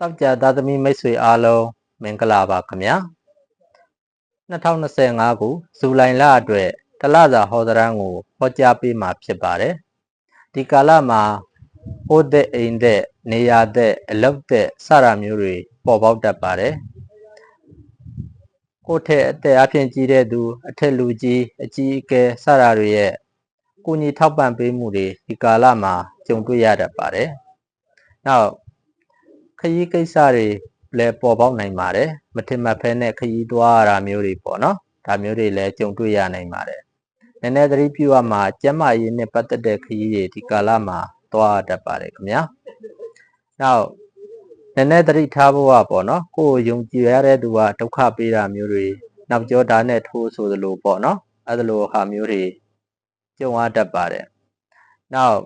တောက်ကြသားသမီးမိတ်ဆွေအားလုံးမင်္ဂလာပါခင်ဗျာ2025ခုဇူလိုင်လအတွက်တလစာဟောဒရန်ကိုဟောကြားပေးမှာဖြစ်ပါတယ်ဒီကာလမှာဟိုးတဲ့အိမ်တဲ့နေရာတဲ့အလုပ်တဲ့စတာမျိုးတွေပေါ်ပေါက်တတ်ပါတယ်ကိုယ့်ထက်အသက်အပြင်ကြီးတဲ့သူအထက်လူကြီးအကြီးအကဲစတာတွေရဲ့ကိုညီထောက်ပံ့ပေးမှုတွေဒီကာလမှာကြုံတွေ့ရတတ်ပါတယ်နောက် ခရီးကိစ္စတွေလည်းပေါ်ပေါက်နိုင်ပါတယ်မထင်မှတ်ဖဲနဲ့ခရီးသွားရတာမျိုးတွေပေါ့နော်ဒါမျိုးတွေလည်းကြုံတွေ့ရနိုင်ပါတယ်နည်းနည်းသတိပြုရမှာကျန်းမာရေးနဲ့ပတ်သက်တဲ့ခရီးတွေဒီကာလမှာသွားရတတ်ပါတယ်ခင်ဗျာနောက်နည်းနည်းသတိထားဖို့ကပေါ့နော်ကိုယ်ယုံကြည်ရတဲ့သူကဒုက္ခပေးတာမျိုးတွေနောက်ကျောဓာတ်နဲ့ထိုးဆိုသလိုပေါ့နော်အဲ့ဒါလိုဟာမျိုးတွေကြုံရတတ်ပါတယ်နောက်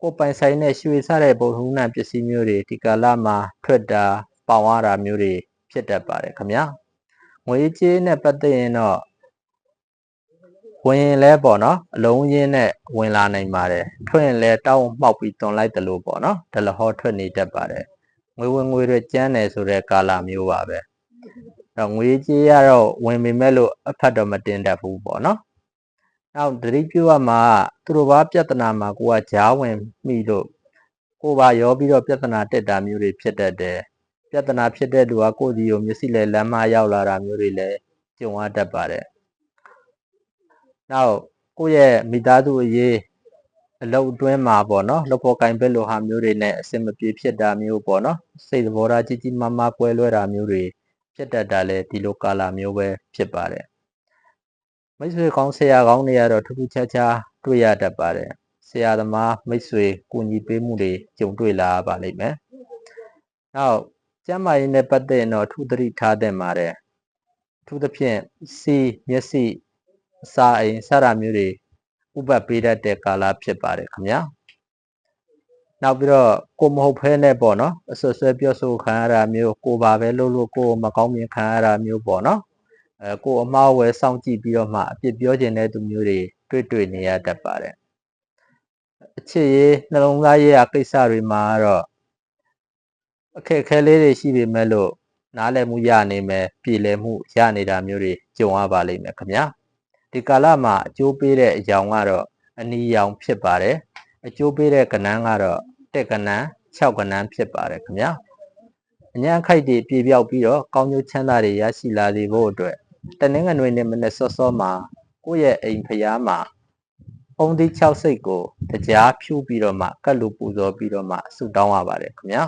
ကိုယ်ပိုင်ဆိုင်တဲ့ရွှေစတဲ့ပုံထုံးနှံပစ္စည်းမျိုးတွေဒီကာလမှာထွက်တာပေါင်ရတာမျိုးတွေဖြစ်တတ်ပါတယ်ခင်ဗျာငွေကြေးနဲ့ပတ်သက်ရင်တော့ဝင်ရင်လဲပေါ့နော်အလုံးရင်းနဲ့ဝင်လာနိုင်ပါတယ်ထွက်ရင်လဲတောင်းမှောက်ပြီးတွန်လိုက်တယ်လို့ပေါ့နော်ဒလဟောထွက်နေတတ်ပါတယ်ငွေဝင်ငွေတွေကျန်းတယ်ဆိုတဲ့ကာလမျိုးပါပဲတော့ငွေကြေးရတော့ဝင်ပေမဲ့လို့အဖတ်တော့မတင်တတ်ဘူးပေါ့နော် နောက်သတိပြုရမှာသူတို့ဘာပြဿနာမှာကိုကဂျားဝင်မိလို့ကိုပါရောပြီးတော့ပြဿနာတက်တာမျိုးတွေဖြစ်တတ်တယ်ပြဿနာဖြစ်တဲ့လူကကိုယ့်ဒီကိုမျက်စိလဲလမ်းမရောက်လာတာမျိုးတွေလည်းကြုံရတတ်ပါတယ်နောက်ကိုယ့်ရဲ့မိသားစုအရေးအလုပ်အတွင်းမှာပေါ့နော်လုပ်ဖို့ကင်ဘက်လိုဟာမျိုးတွေနဲ့အဆင်မပြေဖြစ်တာမျိုးပေါ့နော်စိတ်သဘောထားကြီးကြီးမားမားကွဲလွဲတာမျိုးတွေဖြစ်တတ်တာလည်းဒီလိုကာလမျိုးပဲဖြစ်ပါတယ် မိတ်ဆွေကောင်းဆရာကောင်းတွေကတော့ထူးထူးခြားခြားတွေ့ရတတ်ပါတယ်ဆရာသမားမိတ်ဆွေကူညီပေးမှုတွေကြုံတွေ့လာပါလိမ့်မယ်နောက်ကျမ်းမာရေးနဲ့ပတ်သက်ရင်တော့ထူးသတိထားသင့်ပါတယ်ထူးသဖြင့်စီမျက်စိအစာအိမ်စတာမျိုးတွေဥပတ်ပေးတတ်တဲ့ကာလဖြစ်ပါတယ်ခင်ဗျာနောက်ပြီးတော့ကိုမဟုတ်ဖဲနဲ့ပေါ့နော်အဆွဆွဲပြောဆိုခံရတာမျိုးကိုပါပဲလို့လို့ကိုမကောင်းမြင်ခံရတာမျိုးပေါ့နော် အဲကိုအမှားဝဲစောင့်ကြည့်ပြီးတော့မှအပြစ်ပြောခြင်းတဲ့သူမျိုးတွေတွေ့တွေ့နေရတတ်ပါတယ်အချစ်ရေးနှလုံးသားရေးရာကိစ္စတွေမှာတော့အခက်အခဲလေးတွေရှိပေမဲ့လို့နားလည်မှုရနေမယ်ပြည်လည်မှုရနေတာမျိုးတွေကြုံရပါလိမ့်မယ်ခင်ဗျာဒီကာလမှာအကျိုးပေးတဲ့အကြောင်းကတော့အနီရောင်ဖြစ်ပါတယ်အကျိုးပေးတဲ့ကဏ္ဍကတော့တက်ကဏ္ဍ6ကဏ္ဍဖြစ်ပါတယ်ခင်ဗျာအញ្ញံခိုက်တွေပြေပြောက်ပြီးတော့ကောင်းကျိုးချမ်းသာတွေရရှိလာစေဖို့အတွက် တနင်္ဂနွေနေ့မနေ့စောစောမှာကိုယ့်ရဲ့အိမ်ဖျားမှာအုံဒီ6စိတ်ကိုတရားဖြူပြီးတော့မှကတ်လူပူဇော်ပြီးတော့မှဆုတောင်းရပါတယ်ခင်ဗျာ